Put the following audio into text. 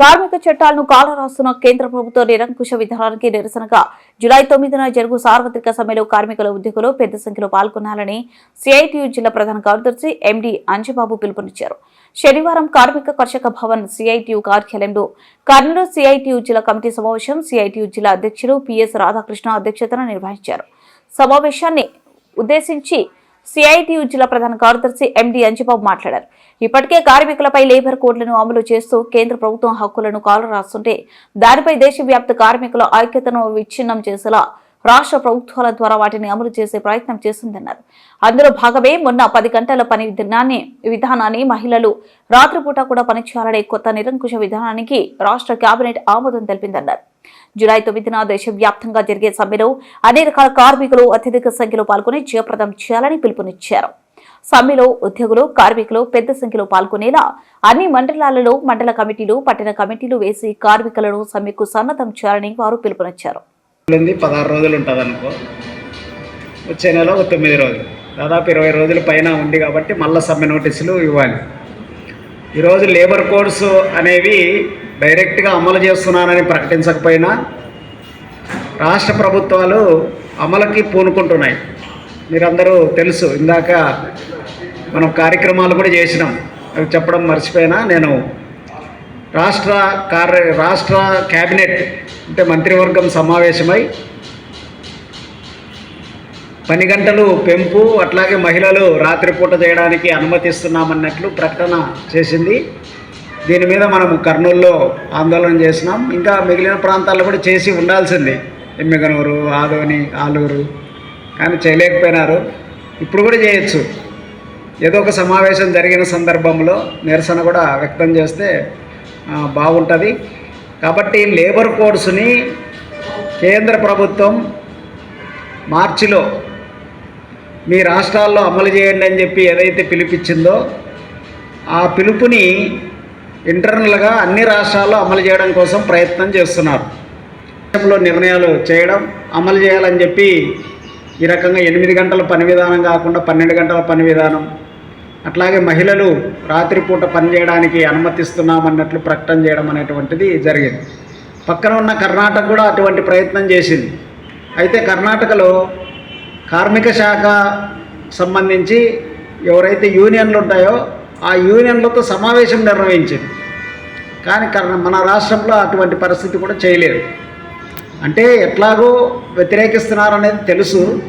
కార్మిక చట్టాలను కాలరాస్తున్న కేంద్ర ప్రభుత్వ నిరంకుశ విధానానికి నిరసనగా జులై తొమ్మిదిన జరుగు సార్వత్రిక సమ్మెలో కార్మికుల ఉద్యోగులు పెద్ద సంఖ్యలో పాల్గొనాలని సిఐటియు జిల్లా ప్రధాన కార్యదర్శి ఎండి అంజబాబు పిలుపునిచ్చారు. శనివారం కార్మిక కర్షక భవన్ సిఐటియు కార్యాలయంలో కర్నూలు సిఐటియు జిల్లా కమిటీ సమావేశం సిఐటియు జిల్లా అధ్యక్షులు పిఎస్ రాధాకృష్ణ అధ్యక్షతన నిర్వహించారు. సమావేశాన్ని ఉద్దేశించి సిఐటియు జిల్లా ప్రధాన కార్యదర్శి ఎండి అంజిబాబు మాట్లాడారు. ఇప్పటికే కార్మికులపై లేబర్ కోడ్లను అమలు చేస్తూ కేంద్ర ప్రభుత్వం హక్కులను కాలరాస్తుంటే దానిపై దేశవ్యాప్త కార్మికుల ఐక్యతను విచ్ఛిన్నం చేసేలా రాష్ట్ర ప్రభుత్వాల ద్వారా వాటిని అమలు చేసే ప్రయత్నం చేస్తుందన్నారు. అందులో భాగమే మొన్న పది గంటల పని దినాన్ని విధానాన్ని మహిళలు రాత్రిపూట కూడా పనిచేయాలనే కొత్త నిరంకుశ విధానానికి రాష్ట్ర కేబినెట్ ఆమోదం తెలిపిందన్నారు. జులై తొమ్మిదిన దేశవ్యాప్తంగా జరిగే సమ్మెలో అన్ని రకాల కార్మికులు అత్యధిక సంఖ్యలో పాల్గొని జయప్రదం చేయాలని పిలుపునిచ్చారు. సమ్మెలో ఉద్యోగులు కార్మికులు పెద్ద సంఖ్యలో పాల్గొనేలా అన్ని మండలాలలో మండల కమిటీలు పట్టణ కమిటీలు వేసి కార్మికులను సమ్మెకు సన్నద్ధం చేయాలని వారు పిలుపునిచ్చారు. పదహారు రోజులు ఉంటుంది అనుకో. వచ్చే నెల ఒక తొమ్మిది రోజులు. దాదాపు ఇరవై రోజుల పైన ఉంది కాబట్టి మళ్ళీ సమ్మె నోటీసులు ఇవ్వాలి. ఈరోజు లేబర్ కోడ్స్ అనేవి డైరెక్ట్గా అమలు చేస్తున్నానని ప్రకటించకపోయినా రాష్ట్ర ప్రభుత్వాలు అమలుకి పూనుకుంటున్నాయి. మీరందరూ తెలుసు ఇందాక మనం కార్యక్రమాలు కూడా చేసినాం. అవి చెప్పడం మర్చిపోయినా నేను రాష్ట్ర కార్య రాష్ట్ర క్యాబినెట్ అంటే మంత్రివర్గం సమావేశమై పని గంటలు పెంపు అట్లాగే మహిళలు రాత్రిపూట చేయడానికి అనుమతిస్తున్నామన్నట్లు ప్రకటన చేసింది. దీని మీద మనం కర్నూలులో ఆందోళన చేసినాం. ఇంకా మిగిలిన ప్రాంతాల్లో కూడా చేసి ఉండాల్సింది. ఎమ్మిగనూరు ఆదోని ఆలూరు. కానీ చేయలేకపోయినారు. ఇప్పుడు కూడా చేయొచ్చు. ఏదో ఒక సమావేశం జరిగిన సందర్భంలో నిరసన కూడా వ్యక్తం చేస్తే బాగుంటుంది. కాబట్టి లేబర్ కోడ్స్ని కేంద్ర ప్రభుత్వం మార్చిలో మీ రాష్ట్రాల్లో అమలు చేయండి అని చెప్పి ఏదైతే పిలుపిచ్చిందో ఆ పిలుపుని ఇంటర్నల్గా అన్ని రాష్ట్రాల్లో అమలు చేయడం కోసం ప్రయత్నం చేస్తున్నారు. దేశంలో నిర్ణయాలు చేయడం అమలు చేయాలని చెప్పి ఈ రకంగా ఎనిమిది గంటల పని విధానం కాకుండా పన్నెండు గంటల పని విధానం అట్లాగే మహిళలు రాత్రిపూట పని చేయడానికి అనుమతిస్తున్నామన్నట్లు ప్రకటన చేయడం అనేటువంటిది జరిగింది. పక్కన ఉన్న కర్ణాటక కూడా అటువంటి ప్రయత్నం చేసింది. అయితే కర్ణాటకలో కార్మిక శాఖ సంబంధించి ఎవరైతే యూనియన్లు ఉంటాయో ఆ యూనియన్లతో సమావేశం నిర్వహించింది. కానీ మన రాష్ట్రంలో అటువంటి పరిస్థితి కూడా చేయలేదు. అంటే ఎట్లాగో వ్యతిరేకిస్తున్నారనేది తెలుసు.